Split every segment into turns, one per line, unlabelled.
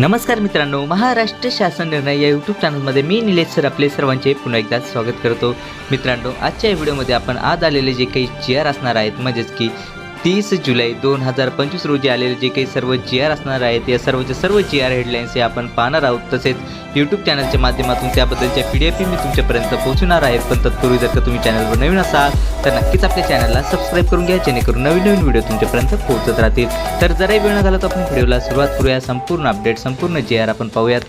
नमस्कार मित्रांनो महाराष्ट्र शासन निर्णय या यूट्यूब चॅनलमध्ये मी निलेश सर आपले सर्वांचे पुन्हा एकदा स्वागत करतो. मित्रांनो आजच्या व्हिडिओमध्ये आपण आज आलेले जे काही चेअर असणार आहेत म्हणजेच की तीस जुलै दोन हजार पंचवीस रोजी आलेले जे काही सर्व जी आर असणार आहेत या सर्वच्या सर्व जी आर हेडलाईन्स हे आपण पाहणार आहोत. तसेच यूट्यूब चॅनलच्या माध्यमातून त्याबद्दलच्या पी डी एफ मी तुमच्यापर्यंत पोहोचणार आहे. पण तत्पूर्वी जर का तुम्ही चॅनलवर नवीन असाल तर नक्कीच आपल्या चॅनलला सबस्क्राईब करून घ्या जेणेकरून नवीन नवीन व्हिडिओ तुमच्यापर्यंत पोहोचत राहतील. तर जराही वेळ न घालत आपण व्हिडिओला सुरुवात करूया. संपूर्ण अपडेट संपूर्ण जी आर आपण पाहूयात.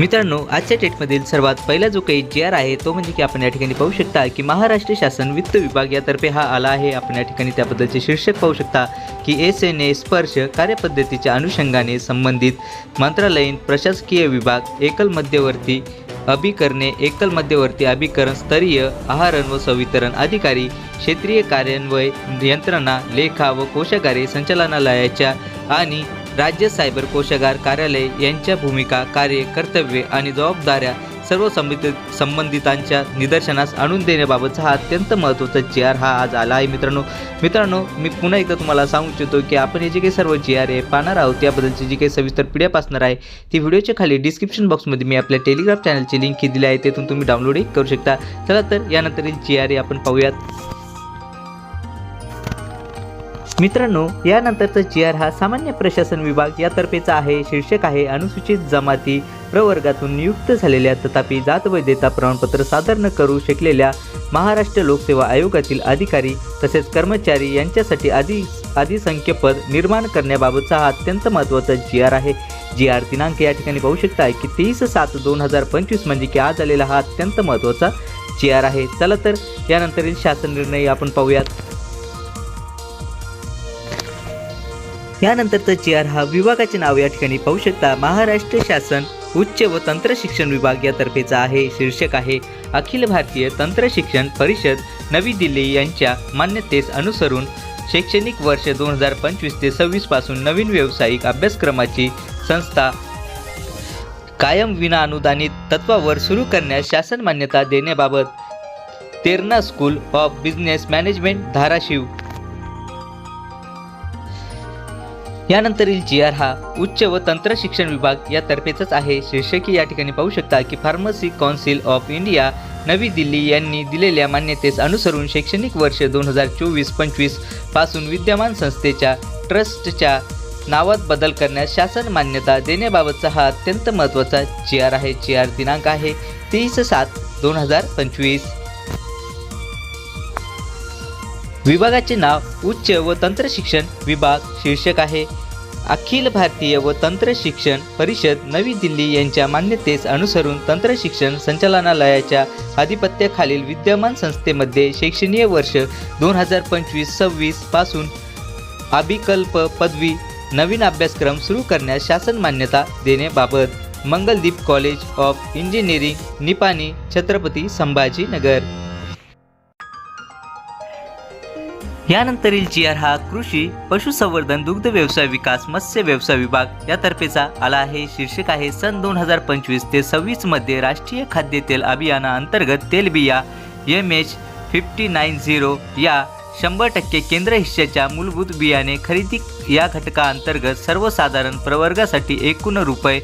मित्रांनो आजच्या डेटमधील सर्वात पहिला जो काही जी आर आहे तो म्हणजे की आपण या ठिकाणी पाहू शकता की महाराष्ट्र शासन वित्त विभाग यातर्फे हा आला आहे. आपण या ठिकाणी त्याबद्दलचे शीर्षक पाहू शकता की एस एन ए स्पर्श कार्यपद्धतीच्या अनुषंगाने संबंधित मंत्रालयीन प्रशासकीय विभाग एकल मध्यवर्ती अभिकरणे एकल मध्यवर्ती अभिकरण स्तरीय आहारण व संवितरण अधिकारी क्षेत्रीय कार्यान्वय यंत्रणा लेखा व कोशागारे संचालनालयाच्या आणि राज्य सायबर कोशागार कार्यालय यांच्या भूमिका कार्य कर्तव्ये आणि जबाबदाऱ्या सर्व संबंधित संबंधितांच्या निदर्शनास आणून देण्याबाबतचा हा अत्यंत महत्त्वाचा जी आर हा आज आला आहे मित्रांनो. मित्रांनो मी पुन्हा एकदा तुम्हाला सांगू इच्छितो की आपण हे जे काही सर्व जी आर आहे पाहणार आहोत याबद्दलची जी काही सविस्तर पी डी असणार आहे ती व्हिडिओच्या खाली डिस्क्रिप्शन बॉक्समध्ये मी आपल्या टेलिग्राम चॅनलची लिंक दिली आहे तेथून तुम्ही डाउनलोडही करू शकता. चला तर यानंतरील जी आर आपण पाहूयात. मित्रांनो यानंतरचा जी आर हा सामान्य प्रशासन विभाग यातर्फेचा आहे. शीर्षक आहे अनुसूचित जमाती प्रवर्गातून नियुक्त झालेल्या तथापि जात वैधता प्रमाणपत्र सादर न करू शकलेल्या महाराष्ट्र लोकसेवा आयोगातील अधिकारी तसेच कर्मचारी यांच्यासाठी आधी अधिसंख्यपद निर्माण करण्याबाबतचा हा अत्यंत महत्त्वाचा जी आर आहे. जी आर दिनांक या ठिकाणी पाहू शकता की तीस सात दोन हजार पंचवीस म्हणजे की आज आलेला हा अत्यंत महत्त्वाचा जी आर आहे. चला तर यानंतरील शासन निर्णय आपण पाहूयात. यानंतरचा जी आर हा विभागाचे नाव या ठिकाणी पाहू शकता. महाराष्ट्र शासन उच्च व तंत्र शिक्षण विभाग यातर्फेचा आहे. शीर्षक आहे अखिल भारतीय तंत्र शिक्षण परिषद नवी दिल्ली यांच्या मान्यतेस अनुसरून शैक्षणिक वर्ष दोन हजार पंचवीस ते सव्वीसपासून नवीन व्यावसायिक अभ्यासक्रमाची संस्था कायम विना अनुदानित तत्वावर सुरू करण्यास शासन मान्यता देण्याबाबत Terna school of business management Dharashiv यानंतरील G R हा उच्च व तंत्र शिक्षण विभाग यातर्फेच आहे. शीर्षकी या ठिकाणी पाहू शकता की फार्मसी कौन्सिल ऑफ इंडिया नवी दिल्ली यांनी दिलेल्या मान्यतेस अनुसरून शैक्षणिक वर्ष दोन हजार चोवीस पंचवीसपासून विद्यमान संस्थेच्या ट्रस्टच्या नावात बदल करण्यास शासन मान्यता देण्याबाबतचा हा अत्यंत महत्त्वाचा जी आर आहे. जी आर दिनांक आहे तेवीस सात दोन हजार पंचवीस. विभागाचे नाव उच्च व तंत्र शिक्षण विभाग शीर्षक आहे. अखिल भारतीय व तंत्र शिक्षण परिषद नवी दिल्ली यांच्या मान्यतेस अनुसरून तंत्र शिक्षण संचालनालयाच्या आधिपत्याखालील विद्यमान संस्थेमध्ये शैक्षणीय वर्ष दोन हजार पंचवीस सव्वीसपासून अभिकल्प पदवी नवीन अभ्यासक्रम सुरू करण्यास शासन मान्यता देण्याबाबत Mangaldeep college of engineering Nipani Chhatrapati Sambhajinagar. यानंतरील G R हा कृषी पशुसंवर्धन दुग्ध व्यवसाय विकास मत्स्य व्यवसाय विभाग यातर्फेचा आला आहे. शीर्षक आहे सन दोन हजार पंचवीस ते सव्वीसमध्ये राष्ट्रीय खाद्यतेल अभियानाअंतर्गत तेलबिया M H fifty nine zero या शंभर टक्के केंद्र हिश्श्याच्या मूलभूत बियाणे खरेदी या घटकाअंतर्गत सर्वसाधारण प्रवर्गासाठी एकूण रुपये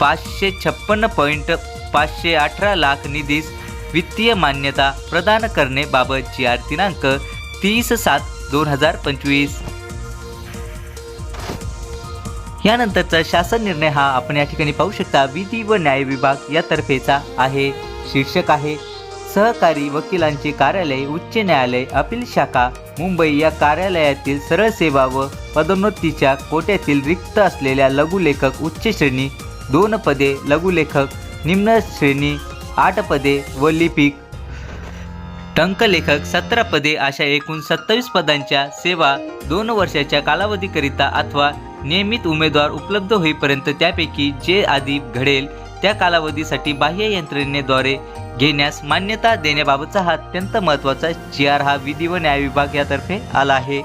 पाचशे छप्पन्न पॉईंट पाचशे अठरा लाख निधीस वित्तीय मान्यता प्रदान करण्याबाबत जी आर दिनांक तीस सात दोन हजार पंचवीस. यानंतरचा शासन निर्णय हा आपण या ठिकाणी पाहू शकता. विधी व न्याय विभाग यातर्फेचा आहे. शीर्षक आहे सहकारी वकिलांचे कार्यालय उच्च न्यायालय अपील शाखा मुंबई या कार्यालयातील सरळ सेवा व पदोन्नतीच्या कोट्यातील रिक्त असलेल्या लघुलेखक उच्च श्रेणी दोन पदे लघुलेखक निम्न श्रेणी आठ पदे व लिपिक. टंकलेखक सतरा पदे अशा एकूण सत्तावीस पदांच्या सेवा दोन वर्षाच्या कालावधीकरिता अथवा नियमित उमेदवार उपलब्ध होईपर्यंत त्यापैकी जे आधी घडेल त्या कालावधीसाठी बाह्य यंत्रणेद्वारे घेण्यास मान्यता देण्याबाबतचा हा अत्यंत महत्त्वाचा जी आर हा विधी व न्याय विभाग यातर्फे आला आहे.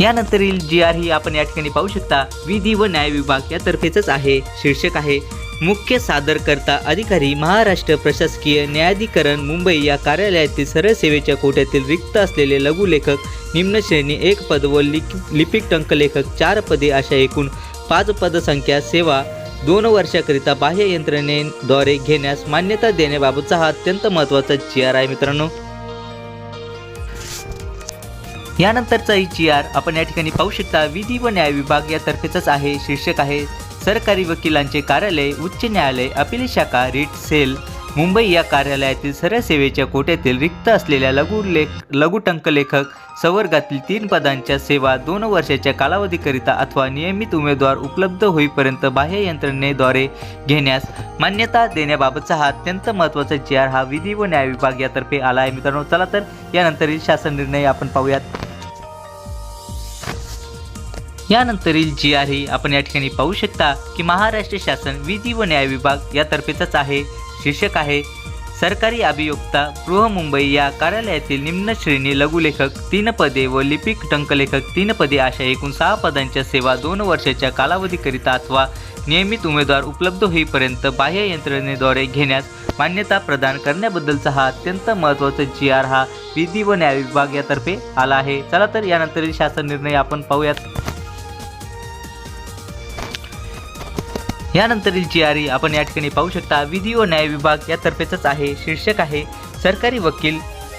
यानंतरील जी आर ही आपण या ठिकाणी पाहू शकता. विधी व न्याय विभाग यातर्फेच आहे. शीर्षक आहे मुख्य सादरकर्ता अधिकारी महाराष्ट्र प्रशासकीय न्यायाधिकरण मुंबई या कार्यालयातील सरळ सेवेच्या कोट्यातील रिक्त असलेले लघुलेखक निम्न श्रेणी एक पद व लिख लिपिक टंकलेखक चार पदे अशा एकूण पाच पदसंख्या सेवा दोन वर्षाकरिता बाह्य यंत्रणेद्वारे घेण्यास मान्यता देण्याबाबतचा हा अत्यंत महत्त्वाचा जी आर आहे मित्रांनो. यानंतरचा जी आर आपण या ठिकाणी पाहू शकता विधी व न्याय विभाग यातर्फेचाच आहे शीर्षक आहे सरकारी वकिलांचे कार्यालय उच्च न्यायालय अपील शाखा रिट सेल. मुंबई या कार्यालयातील सरळ सेवेच्या कोट्यातील रिक्त असलेल्या लघु लेख लघु संवर्गातील तीन पदांच्या सेवा दोन वर्षाच्या कालावधीकरिता अथवा नियमित उमेदवार उपलब्ध होईपर्यंत बाह्य यंत्रणेद्वारे घेण्यास मान्यता देण्याबाबतचा हा अत्यंत महत्त्वाचा जी आर हा विधी व न्याय विभाग यातर्फे आला आहे मित्रांनो चला तर यानंतरील शासन निर्णय आपण पाहूयात. यानंतरील जी आर ही आपण या ठिकाणी पाहू शकता की महाराष्ट्र शासन विधी व न्याय विभाग यातर्फेचाच आहे शीर्षक आहे सरकारी अभियोक्ता बृहमुंबई या कार्यालयातील निम्न श्रेणी लघुलेखक तीन पदे व लिपिक टंकलेखक तीन पदे अशा एकूण सहा पदांच्या सेवा दोन वर्षाच्या कालावधीकरिता अथवा नियमित उमेदवार उपलब्ध होईपर्यंत बाह्य यंत्रणेद्वारे घेण्यास मान्यता प्रदान करण्याबद्दलचा हा अत्यंत महत्त्वाचा जी आर हा विधी व न्याय विभाग यातर्फे आला आहे. चला तर यानंतरील शासन निर्णय आपण पाहूयात. यानंतरील जी आर ई आपण या ठिकाणी पाहू शकता. विधी व न्याय विभाग यातर्फेच आहे. शीर्षक आहे सरकारी वकील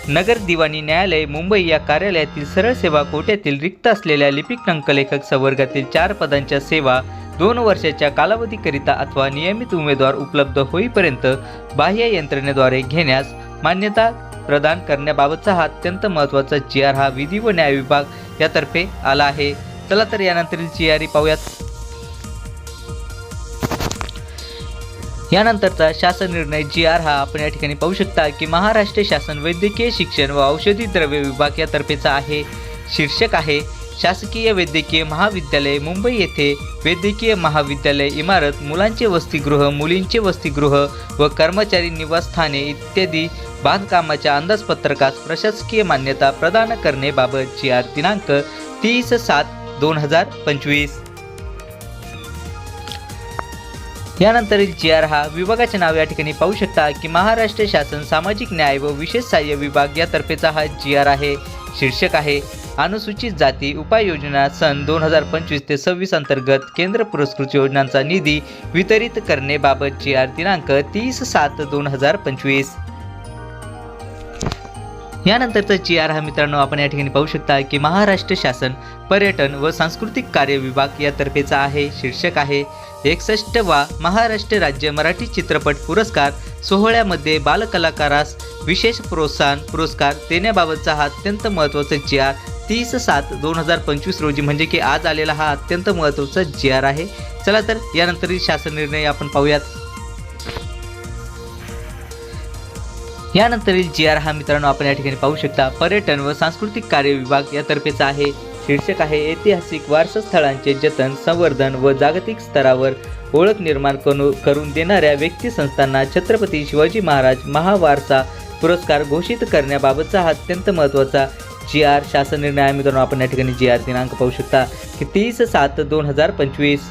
नगर दिवाणी न्यायालय मुंबई या कार्यालयातील सरळ सेवा कोट्यातील रिक्त असलेल्या लिपिक टंकलेखक संवर्गातील चार पदांच्या सेवा दोन वर्षाच्या कालावधीकरिता अथवा नियमित उमेदवार उपलब्ध होईपर्यंत बाह्य यंत्रणेद्वारे घेण्यास मान्यता प्रदान करण्याबाबतचा हा अत्यंत महत्त्वाचा जी आर हा विधी व न्याय विभाग यातर्फे आला आहे. चला तर यानंतरील जी आर ई पाहूयात. यानंतरचा शासन निर्णय जी आर हा आपण या ठिकाणी पाहू शकता की महाराष्ट्र शासन वैद्यकीय शिक्षण व औषधी द्रव्य विभाग यातर्फेचा आहे. शीर्षक आहे शासकीय वैद्यकीय महाविद्यालय मुंबई येथे वैद्यकीय महाविद्यालय इमारत मुलांचे वसतिगृह मुलींचे वसतिगृह व कर्मचारी निवासस्थाने इत्यादी बांधकामाच्या अंदाजपत्रकास प्रशासकीय मान्यता प्रदान करण्याबाबत जी आर दिनांक तीस सात दोन हजार पंचवीस. यानंतरील जी आर हा विभागाचे नाव या ठिकाणी पाहू शकता की महाराष्ट्र शासन सामाजिक न्याय व विशेष सहाय्य विभाग यातर्फेचा हा जी आर आहे शीर्षक आहे. अनुसूचित जाती उपाययोजना सन दोन हजार पंचवीस ते सव्वीस अंतर्गत केंद्र पुरस्कृत योजनांचा निधी वितरित करणेबाबत जी आर दिनांक तीस सात दोन हजार पंचवीस. यानंतरचा जी आर हा मित्रांनो आपण या ठिकाणी पाहू शकता की महाराष्ट्र शासन पर्यटन व सांस्कृतिक कार्य विभाग यातर्फेचा आहे शीर्षक आहे एकसष्ट वा महाराष्ट्र राज्य मराठी चित्रपट पुरस्कार सोहळ्यामध्ये बालकलाकारास विशेष प्रोत्साहन पुरस्कार देण्याबाबतचा हा अत्यंत महत्त्वाचा जी आर तीस सात दोन हजार पंचवीस रोजी म्हणजे की आज आलेला हा अत्यंत महत्त्वाचा जी आर आहे. चला तर यानंतरील शासन निर्णय आपण पाहूयात. यानंतरील जी आर हा मित्रांनो आपण या ठिकाणी पाहू शकता पर्यटन व सांस्कृतिक कार्य विभाग यातर्फेचा आहे. शीर्षक आहे ऐतिहासिक वारसास्थळांचे जतन संवर्धन व जागतिक स्तरावर ओळख निर्माण करू करून देणाऱ्या व्यक्ती संस्थांना छत्रपती शिवाजी महाराज महावारसा पुरस्कार घोषित करण्याबाबतचा हा अत्यंत महत्त्वाचा जी आर शासन निर्णय मित्रांनो आपण या ठिकाणी जी आर दिनांक पाहू शकता की तीस सात दोन हजार पंचवीस.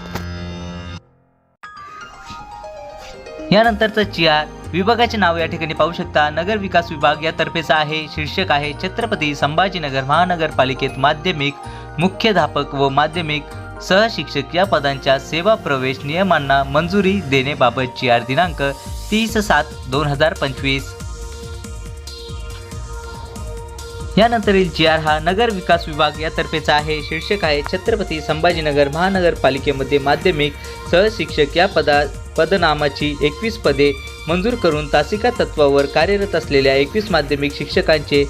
यानंतरचा जी आर विभागाचे नाव या ठिकाणी पाहू शकता. नगर विकास विभाग यातर्फेचा आहे. शीर्षक आहे छत्रपती संभाजीनगर महानगरपालिकेत माध्यमिक मुख्याध्यापक व माध्यमिक सहशिक्षक या पदांच्या सेवा प्रवेश नियमांना मंजुरी देण्याबाबत ची आर दिनांक तीस सात दोन हजार पंचवीस. यानंतरील जी आर हा नगर विकास विभाग यातर्फेचा आहे. शीर्षक आहे छत्रपती संभाजीनगर महानगरपालिकेमध्ये माध्यमिक सहशिक्षक या पदा पदनामाची एकवीस पदे मंजूर करून तासिका तत्वावर कार्यरत असलेल्या एकवीस माध्यमिक शिक्षकांचे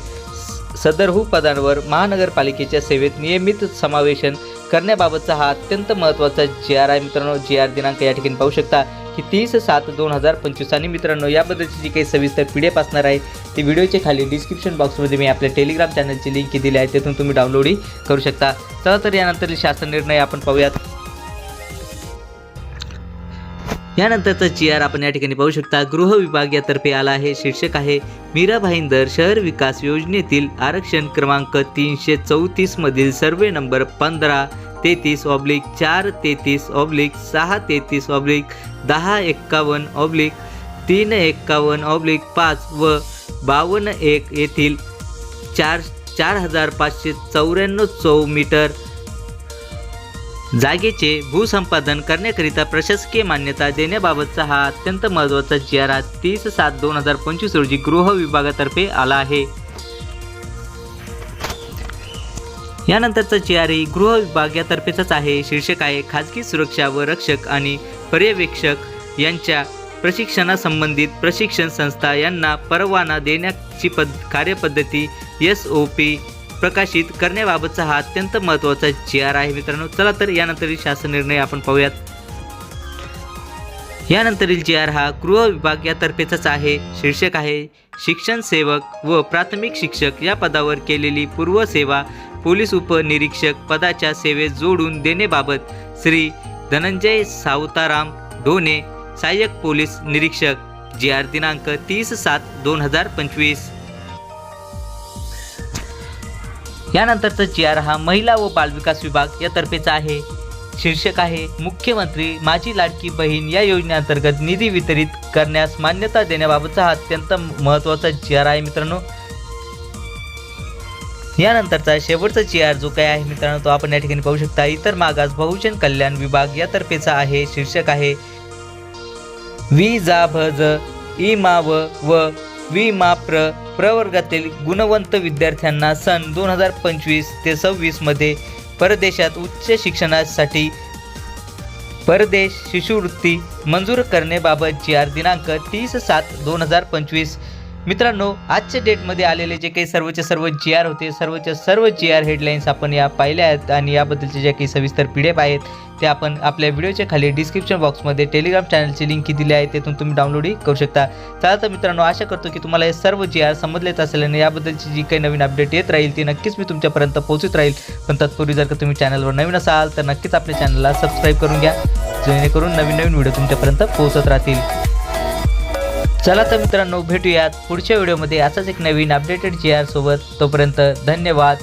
सदरहू पदांवर महानगरपालिकेच्या सेवेत नियमित समावेशन करण्याबाबतचा हा अत्यंत महत्त्वाचा जी आर आहे मित्रांनो जी आर दिनांक या ठिकाणी पाहू शकता की तीस सात दोन हजार पंचवीस आणि मित्रांनो याबद्दलची जी काही सविस्तर पी डी एफ असणार आहे ती व्हिडिओच्या खाली डिस्क्रिप्शन बॉक्समध्ये मी आपल्या टेलिग्राम चॅनलची लिंक दिली आहे तिथून तुम्ही डाउनलोडही करू शकता. चला तर यानंतर शासन निर्णय आपण पाहूयात. यानंतरचा जी आर आपण या ठिकाणी पाहू शकता गृह विभाग यातर्फे आला आहे. शीर्षक आहे मीरा भाईंदर शहर विकास योजनेतील आरक्षण क्रमांक तीनशे चौतीस मधील सर्वे नंबर पंधरा तेहतीस ऑब्लिक चार तेहतीस ऑब्लिक सहा तेहतीस ऑब्लिक दहा एक्कावन्न ऑब्लिक तीन एक्कावन्न ऑब्लिक पाच व बावन्न एक येथील चार चार हजार पाचशे चौऱ्याण्णव चौ मीटर जागेचे भूसंपादन करण्याकरिता प्रशासकीय मान्यता देण्याबाबतचा हा अत्यंत महत्त्वाचा जियारा तीस सात दोन हजार पंचवीस रोजी गृह विभागातर्फे आला आहे. यानंतरचा जी गृह विभाग यातर्फेचाच आहे. शीर्षक आहे खाजगी सुरक्षा व रक्षक आणि पर्यवेक्षक यांच्या प्रशिक्षणासंबंधित प्रशिक्षण संस्था यांना परवाना देण्याची पद कार्यपद्धती एस ओ पी प्रकाशित करण्याबाबतचा हा अत्यंत महत्त्वाचा जी आर आहे मित्रांनो. चला तर यानंतरील शासन निर्णय आपण पाहूयात. यानंतरील जी आर हा गृह विभाग यातर्फेचाच आहे शीर्षक आहे शिक्षण सेवक व प्राथमिक शिक्षक या पदावर केलेली पूर्वसेवा पोलीस उपनिरीक्षक पदाच्या सेवेत जोडून देण्याबाबत श्री धनंजय सावताराम ढोणे सहाय्यक पोलीस निरीक्षक जी आर दिनांक तीस सात दोन हजार पंचवीस. यानंतरचा जी आर हा महिला व बालविकास विभाग यातर्फेचा आहे. शीर्षक आहे मुख्यमंत्री माझी लाडकी बहीण या योजनेअंतर्गत निधी वितरित करण्यास मान्यता देण्याबाबतचा हा अत्यंत महत्त्वाचा जी आर आहे मित्रांनो. यानंतरचा शेवटचा जी आर जो काय आहे मित्रांनो तो आपण या ठिकाणी पाहू शकता. इतर मागास बहुजन कल्याण विभाग यातर्फेचा आहे शीर्षक आहे वी जा भ ज इ मा व व वी मा प्र प्रवर्गातील गुणवंत विद्यार्थ्यांना सन दोन हजार पंचवीस ते सव्वीसमध्ये परदेशात उच्च शिक्षणासाठी परदेश शिष्यवृत्ती मंजूर करण्याबाबत जी आर दिनांक तीस सात दोन हजार पंचवीस मित्रांनो आजच्या डेटमध्ये आलेले जे काही सर्वच सर्व जी आर होते सर्वच्या सर्व जी आर हेडलाईन्स आपण या पाहिल्या आहेत आणि याबद्दलचे ज्या काही सविस्तर पी डी एफ आहेत ते आपण आपल्या व्हिडिओच्या खाली डिस्क्रिप्शन बॉक्समध्ये टेलिग्राम चॅनलची लिंक दिली आहे तेथून तुम्ही डाउनलोडही करू शकता. चला तर मित्रांनो आशा करतो की तुम्हाला हे सर्व जी आर समजलेच असेल आणि याबद्दलची जी काही नवीन अपडेट येत राहील ती नक्कीच मी तुमच्यापर्यंत पोहोचत राहील. पण तत्पूर्वी जर का तुम्ही चॅनलवर नवीन असाल तर नक्कीच आपल्या चॅनलला सबस्क्राईब करून घ्या जेणेकरून नवीन नवीन व्हिडिओ तुमच्यापर्यंत पोहोचत राहतील. चला तर मित्रांनो भेटूयात पुढच्या व्हिडिओमध्ये. असाच एक नवीन अपडेटेड जी आर सोबत. तोपर्यंत धन्यवाद.